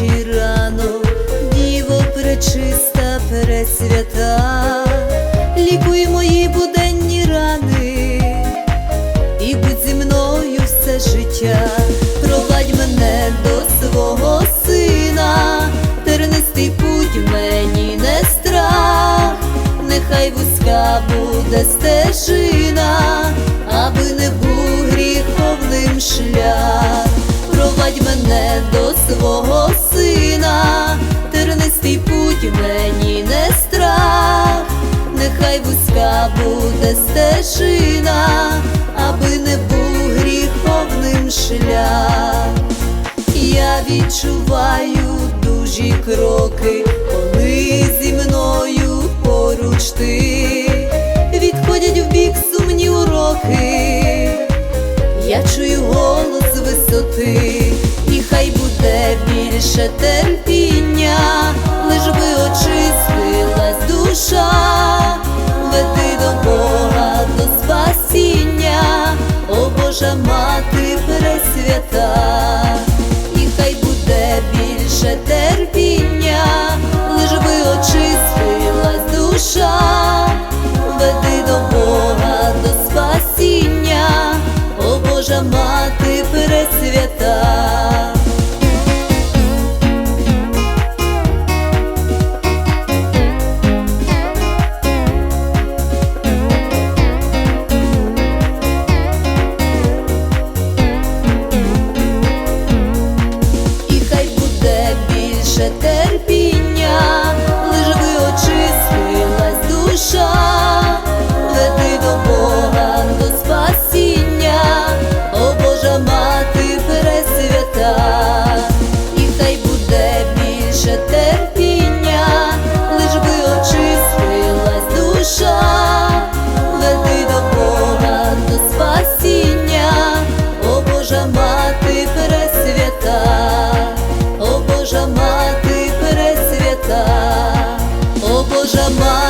буденній ранок, діво пречиста, пресвята, лікуй мої буденні рани, і будь зі мною все життя, провадь мене до свого сина, тернистий путь мені не страх, нехай вузька буде стежина, аби не був гріховним шлях, провадь мене до свого сина, тернистий мені не страх, нехай вузька буде стежина, аби не був гріховним шлях. Я відчуваю дужі кроки, коли зі мною поруч ти відходять в бік сумні уроки. Я чую голос висоти, і хай буде більше терпіння, Божа мати пресвята, і хай буде більше терпіння, лиш би очистилась душа, о Божа мати пресвята, о Божа мати